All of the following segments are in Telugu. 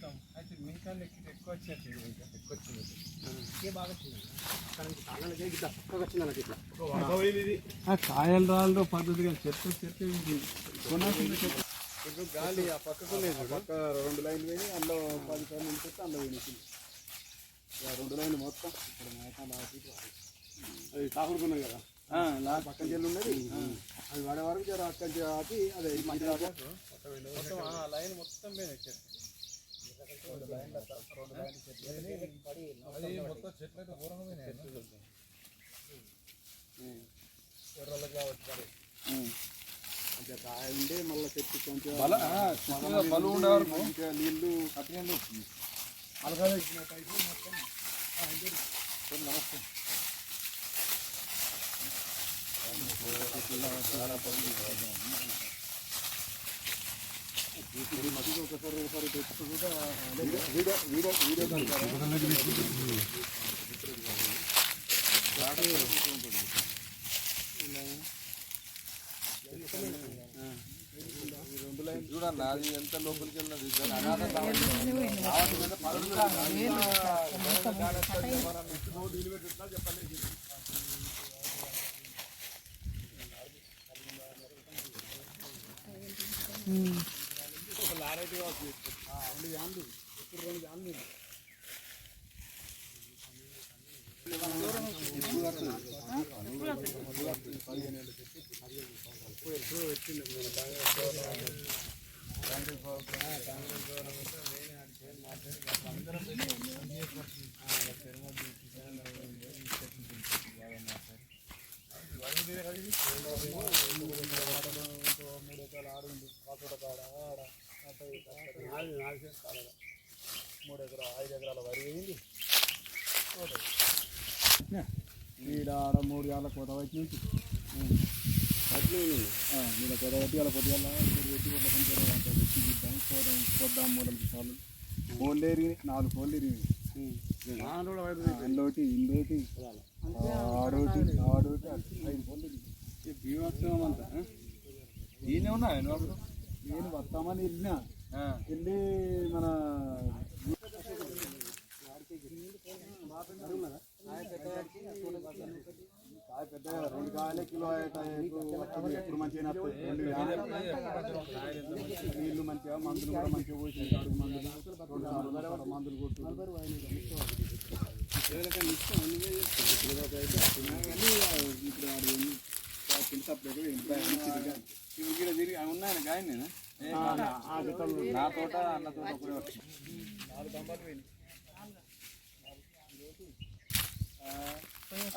మొత్తం. అయితే మిగతా లెక్క ఎక్కువ ఇంకా ఎక్కువ వచ్చినట్టు ఇదే బాగా వచ్చింది. వచ్చింది కాయలు రాళ్ళు పద్ధతిగా కొనాల్సింది చెత్త. ఇప్పుడు గాలి ఆ పక్కకు చూడు. పక్క రెండు లైన్లు పోయి అందులో పది పది నిమిషం అందులో ఇక రెండు లైన్లు మొత్తం మేక లాగి అది కాకుడుకున్నాయి కదా? నా పక్కన చెల్లి ఉన్నది? అది వాడే వరకు జర అక్కడి ఆపి అదే మంచి మొత్తం ఆ లైన్ మొత్తం పోయినాయి చెత్త అది మొత్తం చెట్లు అయితే ఘోరంగా పోయినాయి ఎర్రలకు కావచ్చు మరి. కొంచెం కాయ ఉండే మళ్ళీ చూడండి అది ఎంత లోపలికి వెళ్ళినది చెప్పండి నీళ్ళు అలగా ఇచ్చినట్టు అయితే మొత్తం నమస్తే ఒకసారి ఒకసారి తెచ్చి కూడా వీడియో వీడియో వీడియో చూడండి అది ఎంత లోపలికి వెళ్ళినది మూడు ఎకరాలు ఐదు ఎకరాల వరి అయింది ఈడ ఆడ మూడు ఏళ్ళ కోత వచ్చి మీద కోత పెట్టి వాళ్ళ పొద్దుగల పెట్టి వాళ్ళ కొంచెం తెచ్చి ఇద్దాం కోదాం కొద్దాం మూలకి చాలు ఫోన్లు ఎరిగి నాలుగు ఫోన్లు ఎరిగి అందులోటి ఇందోటి ఆడోటి ఆడోటి ఐదు ఫోన్లు ఎరిగి భీమోత్సవం అంతా ఈయన ఉన్నాయి? నేను వస్తామని వెళ్ళినా వెళ్ళి మన కాయ పెద్ద రెండు కాయలే కిలో ఎప్పుడు మంచిగా. నీళ్ళు మంచిగా మందులు కూడా మంచిగా పోసి మందులు మందులు కొట్టు ఇప్పుడు వాడు ఏమి తెలిసప్పుడు ఇవి ఇక్కడ తిరిగి అవి ఉన్నాయి గాయ నేను నా తోట అన్న తోట ఒకటే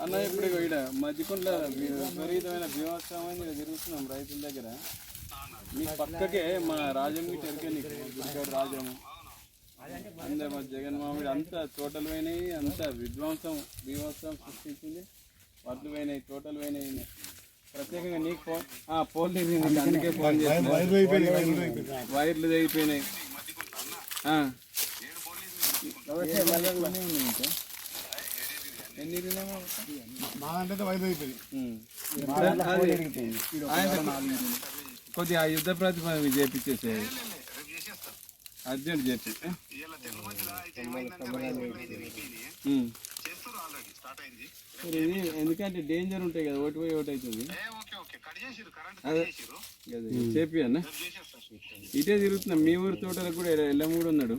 అన్న ఇప్పుడు ఇగో ఈడ మధ్యకొండ విపరీతమైన ఈడ తిరుగుతున్నాం రైతుల దగ్గర. మీ పక్కకే మా రాజమ్మ టెరికే నీకు గుడికాడు రాజమ్మ. అందరు మా జగన్మామిడి అంతా తోటలు పోయినాయి అంతా విధ్వంసం భీమోత్సవం సృష్టించింది. వడ్లు పోయినాయి తోటలు పోయినాయి. ప్రత్యేకంగా నీకు ఫోన్ ఆ, ఫోన్ లేదు నీకు అందుకే ఫోన్ చేసిన వైర్లు తెగిపోయినాయి. కొద్దిగా ఆ యుద్ధ ప్రతిపాదన చేపించేసేది అర్జెంట్ ఉమ్. మరి ఇది ఎందుకంటే డేంజర్ ఉంటాయి కదా ఒకటి పోయి ఒకటి అవుతుంది అదే అదే చెప్పి అన్న ఇటే తిరుగుతున్నాం మీ ఊరి తోటలకు కూడా ఎల్లమూడు ఉన్నాడు